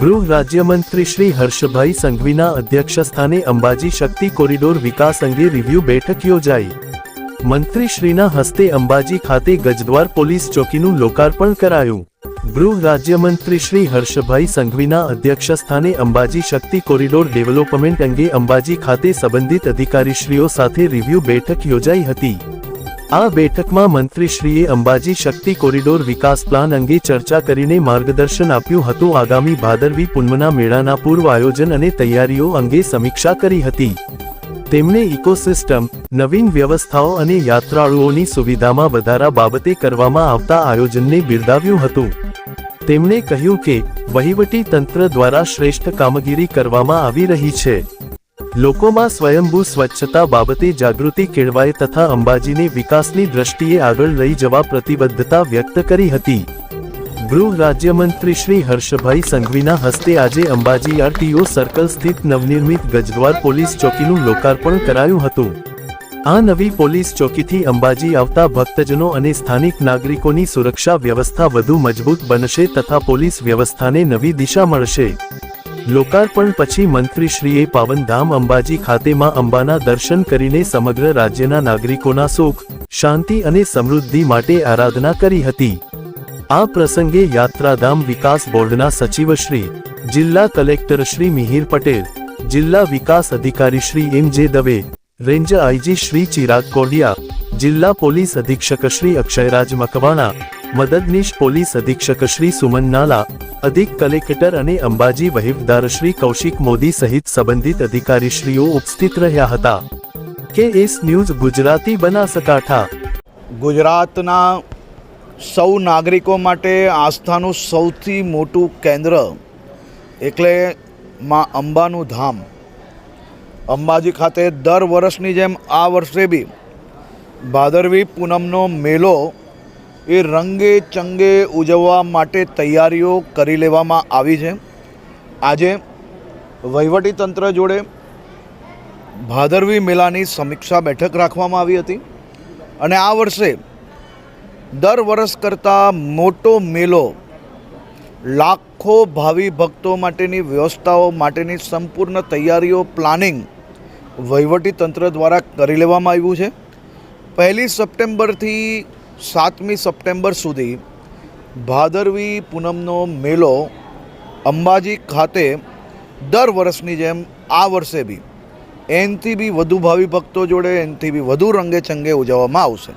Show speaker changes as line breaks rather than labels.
ગૃહ રાજ્યમંત્રી શ્રી હર્ષભાઈ સંઘવીના અધ્યક્ષસ્થાને અંબાજી શક્તિ કોરિડોર વિકાસ અંગે રિવ્યુ બેઠક યોજાઈ. મંત્રી શ્રીના હસ્તે અંબાજી ખાતે ગજદ્વાર પોલીસ ચોકીનું લોકાર્પણ કરાયું. ગૃહ રાજ્યમંત્રી શ્રી હર્ષભાઈ સંઘવીના અધ્યક્ષસ્થાને અંબાજી શક્તિ કોરિડોર ડેવલપમેન્ટ અંગે અંબાજી ખાતે સંબંધિત અધિકારીશ્રીઓ સાથે રિવ્યુ બેઠક યોજાઈ હતી. આ બેઠકમાં મંત્રીશ્રીએ અંબાજી શક્તિ કોરિડોર વિકાસ પ્લાન અંગે ચર્ચા કરીને માર્ગદર્શન આપ્યું હતું. આગામી ભાદરવી પૂનમના મેળાના પૂર્વ આયોજન અને તૈયારીઓ અંગે સમીક્ષા કરી હતી. તેમણે ઇકોસિસ્ટમ, નવીન વ્યવસ્થાઓ અને યાત્રાળુઓની સુવિધામાં વધારા બાબતે કરવામાં આવતા આયોજનને બિરદાવ્યું હતું. તેમણે કહ્યું કે, વહીવટી તંત્ર દ્વારા શ્રેષ્ઠ કામગીરી કરવામાં આવી રહી છે. લોકોમાં સ્વયંભૂ સ્વચ્છતા બાબતે જાગૃતિ કેળવાય તથા અંબાજીને વિકાસની દ્રષ્ટિએ આગળ લઈ જવા પ્રતિબદ્ધતા વ્યક્ત કરી હતી. ગૃહ રાજ્યમંત્રી શ્રી હર્ષભાઈ સંઘવીના હસ્તે આજે અંબાજી આરટીઓ સર્કલ સ્થિત નવનિર્મિત ગજદ્વાર પોલીસ ચોકીનું લોકાર્પણ કરાયું હતું. આ નવી પોલીસ ચોકીથી અંબાજી આવતા ભક્તજનો અને સ્થાનિક નાગરિકોની સુરક્ષા વ્યવસ્થા વધુ મજબૂત બનશે તથા પોલીસ વ્યવસ્થાને નવી દિશા મળશે. લોકાર્પણ પછી મંત્રીશ્રીએ પાવનધામ અંબાજી ખાતેમાં અંબાના દર્શન કરીને સમગ્ર રાજ્યના નાગરિકોના સુખ, શાંતિ અને સમૃદ્ધિ માટે આરાધના કરી હતી. આ પ્રસંગે યાત્રાધામ વિકાસ બોર્ડના સચિવ શ્રી, જિલ્લા કલેક્ટર શ્રી મિહિર પટેલ, જિલ્લા વિકાસ અધિકારી Shri M J Dave, range IG Shri Chirag Kodiya, જિલ્લા પોલીસ અધિક્ષક શ્રી અક્ષયરાજ મકવાણા, મદદનીશ પોલીસ અધિક્ષક શ્રી સુમન નાલા, અધિક કલેક્ટર અને અંબાજી વહીવદાર શ્રી કૌશિક મોદી સહિત સંબંધિત અધિકારીશ્રીઓ ઉપસ્થિત રહ્યા હતા. કે એસ ન્યૂઝ ગુજરાતી બનાસકાંઠા.
ગુજરાતના સૌ નાગરિકો માટે આસ્થાનું સૌથી મોટું કેન્દ્ર એટલે માં અંબાનું ધામ. અંબાજી ખાતે દર વર્ષની જેમ આ વર્ષે બી ભાદરવી પૂનમનો મેલો એ રંગે ચંગે ઉજવવા માટે તૈયારીઓ કરી લેવામાં આવી છે. આજે વહીવટી તંત્ર જોડે ભાદરવી મેળાની સમીક્ષા બેઠક રાખવામાં આવી હતી અને આ વર્ષે દર વર્ષ કરતાં મોટો મેલો લાખો ભાવિ ભક્તો માટેની વ્યવસ્થાઓ માટેની સંપૂર્ણ તૈયારીઓ પ્લાનિંગ વહીવટી તંત્ર દ્વારા કરી લેવામાં આવ્યું છે. પહેલી સપ્ટેમ્બરથી સાતમી સપ્ટેમ્બર સુધી ભાદરવી પૂનમનો મેલો અંબાજી ખાતે દર વર્ષની જેમ આ વર્ષે બી એનથી બી વધુ ભાવિ ભક્તો જોડે, એનથી બી વધુ રંગે ચંગે ઉજવવામાં આવશે.